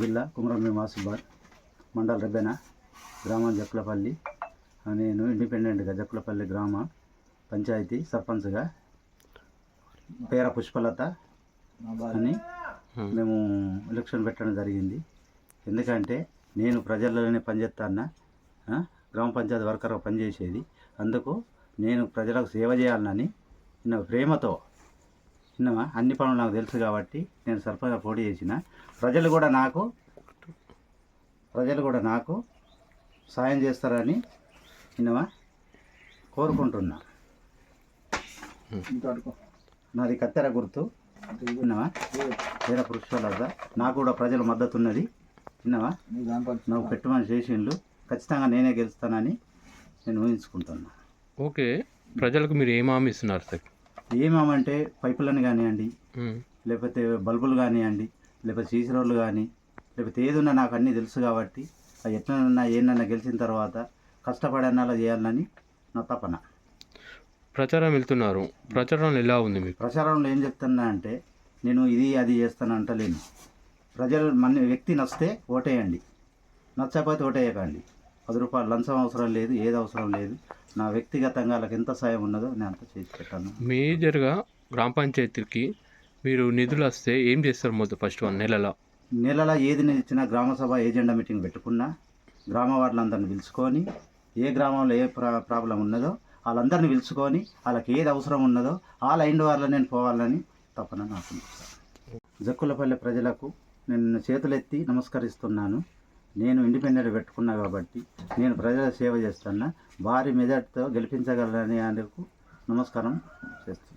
జిల్లా కుమరంబి మాసుబార్ మండల్ రెబ్బెన గ్రామం జక్కులపల్లి. నేను ఇండిపెండెంట్గా జక్కులపల్లి గ్రామ పంచాయతీ సర్పంచ్గా. పేర పుష్పలత అని మేము ఎలక్షన్ పెట్టడం జరిగింది. ఎందుకంటే నేను ప్రజల్లోనే పనిచేస్తానా గ్రామ పంచాయతీ వర్కర్గా పనిచేసేది. అందుకు నేను ప్రజలకు సేవ చేయాలని నా ప్రేమతో విన్నావా అన్ని పనులు నాకు తెలుసు కాబట్టి నేను సర్పంచ్ పోటీ చేసిన. ప్రజలు కూడా నాకు ప్రజలు కూడా నాకు సాయం చేస్తారని విన్నావా కోరుకుంటున్నా. నాది కత్తెర గుర్తు. విన్నవా వేరే పురుషుల నాకు కూడా ప్రజల మద్దతు ఉన్నది విన్నావా నువ్వు పెట్టుమని చేసిండ్లు. ఖచ్చితంగా నేనే గెలుస్తానని నేను ఊహించుకుంటున్నా. ఓకే. ప్రజలకు మీరు ఏం హామీ ఇస్తున్నారు సార్? ఏమేమంటే పైపులను కానివ్వండి. లేకపోతే బల్బులు కానివ్వండి లేకపోతే సీసీ రోడ్లు కానీ లేకపోతే ఏదున్నా నాకు అన్నీ తెలుసు కాబట్టి అది ఎట్లనన్నా ఏంటన్నా గెలిచిన తర్వాత కష్టపడన్నాలో చేయాలని నా తపన. ప్రచారం వెళ్తున్నారు. ప్రచారం ఎలా ఉంది మీకు? ప్రచారంలో ఏం చెప్తున్నా అంటే నేను ఇది అది చేస్తాను అంటలేను. ప్రజలు మన వ్యక్తి నచ్చితే ఓటేయండి. నచ్చకపోతే ఓటేయకండి. పది రూపాయలు లంచం అవసరం లేదు ఏది అవసరం లేదు. నా వ్యక్తిగతంగా వాళ్ళకి ఎంత సాయం ఉన్నదో నేను అంత చేసి పెట్టాను. మేజర్గా గ్రామ పంచాయతీకి మీరు నిధులు వస్తే ఏం చేస్తారు మొదటి ఫస్ట్ వన్ నెలలో? నెలల ఏది ఇచ్చినా గ్రామ సభ ఏజెండా మీటింగ్ పెట్టుకున్నా గ్రామ వార్డులందరిని పిలుచుకొని ఏ గ్రామంలో ఏ ప్రా ప్రాబ్లం ఉన్నదో వాళ్ళందరిని పిలుచుకొని వాళ్ళకి ఏది అవసరం ఉన్నదో ఆ లైన్ వాళ్ళ నేను పోవాలని తప్పన నాకు. జక్కులపల్లి ప్రజలకు నేను చేతులెత్తి నమస్కరిస్తున్నాను. నేను ఇండిపెండెంట్ పెట్టుకున్నా కాబట్టి నేను ప్రజల సేవ చేస్తున్నా. భారీ మెదడుతో గెలిపించగలనని అందుకు నమస్కారం చేస్తున్నాను